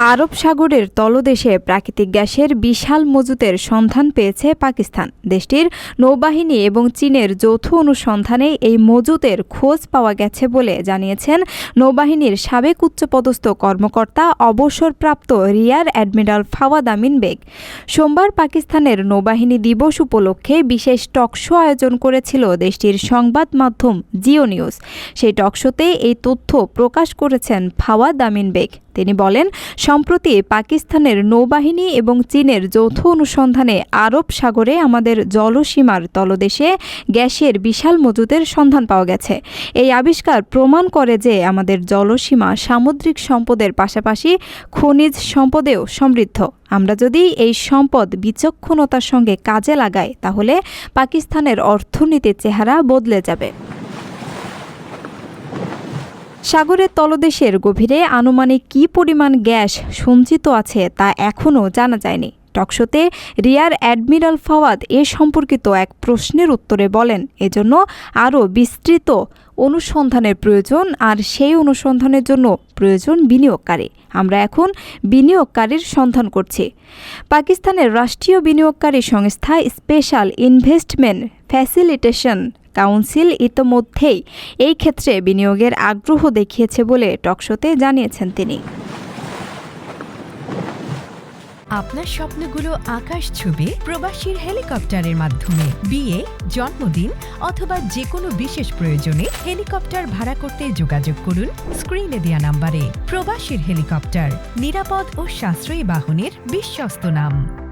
আরব সাগরের তলদেশে প্রাকৃতিক গ্যাসের বিশাল মজুতের সন্ধান পেয়েছে পাকিস্তান। দেশটির নৌবাহিনী এবং চীনের যৌথ অনুসন্ধানে এই মজুতের খোঁজ পাওয়া গেছে বলে জানিয়েছেন নৌবাহিনীর সাবেক উচ্চপদস্থ কর্মকর্তা অবসরপ্রাপ্ত রিয়ার অ্যাডমিরাল ফাওয়াদ আমিন বেগ। সোমবার পাকিস্তানের নৌবাহিনী দিবস উপলক্ষে বিশেষ টকশো আয়োজন করেছিল দেশটির সংবাদ মাধ্যম জিও নিউজ। সেই টকশোতে এই তথ্য প্রকাশ করেছেন ফাওয়াদ আমিন বেগ। তিনি বলেন, সম্প্রতি পাকিস্তানের নৌবাহিনী এবং চীনের যৌথ অনুসন্ধানে আরব সাগরে আমাদের জলসীমার তলদেশে গ্যাসের বিশাল মজুদের সন্ধান পাওয়া গেছে। এই আবিষ্কার প্রমাণ করে যে আমাদের জলসীমা সামুদ্রিক সম্পদের পাশাপাশি খনিজ সম্পদেও সমৃদ্ধ। আমরা যদি এই সম্পদ বিচক্ষণতার সঙ্গে কাজে লাগাই, তাহলে পাকিস্তানের অর্থনীতির চেহারা বদলে যাবে। সাগরের তলদেশের গভীরে আনুমানিক কী পরিমাণ গ্যাস সঞ্চিত আছে তা এখনও জানা যায়নি। টকশোতে রিয়ার অ্যাডমিরাল ফাওয়াদ এ সম্পর্কিত এক প্রশ্নের উত্তরে বলেন, এজন্য আরও বিস্তৃত অনুসন্ধানের প্রয়োজন আর সেই অনুসন্ধানের জন্য প্রয়োজন বিনিয়োগকারী। আমরা এখন বিনিয়োগকারীর সন্ধান করছি। পাকিস্তানের রাষ্ট্রীয় বিনিয়োগকারী সংস্থা স্পেশাল ইনভেস্টমেন্ট ফ্যাসিলিটেশন কাউন্সিল ইতোমধ্যেই এই ক্ষেত্রে বিনিয়োগের আগ্রহ দেখিয়েছে বলে টকশোতে জানিয়েছেন তিনি। আপনার স্বপ্নগুলো আকাশ ছবি প্রবাসীর হেলিকপ্টারের মাধ্যমে। বিয়ে, জন্মদিন অথবা যে কোনো বিশেষ প্রয়োজনে হেলিকপ্টার ভাড়া করতে যোগাযোগ করুন স্ক্রিনে দেওয়া নাম্বারে। প্রবাসীর হেলিকপ্টার নিরাপদ ও সাশ্রয়ী বাহনের বিশ্বস্ত নাম।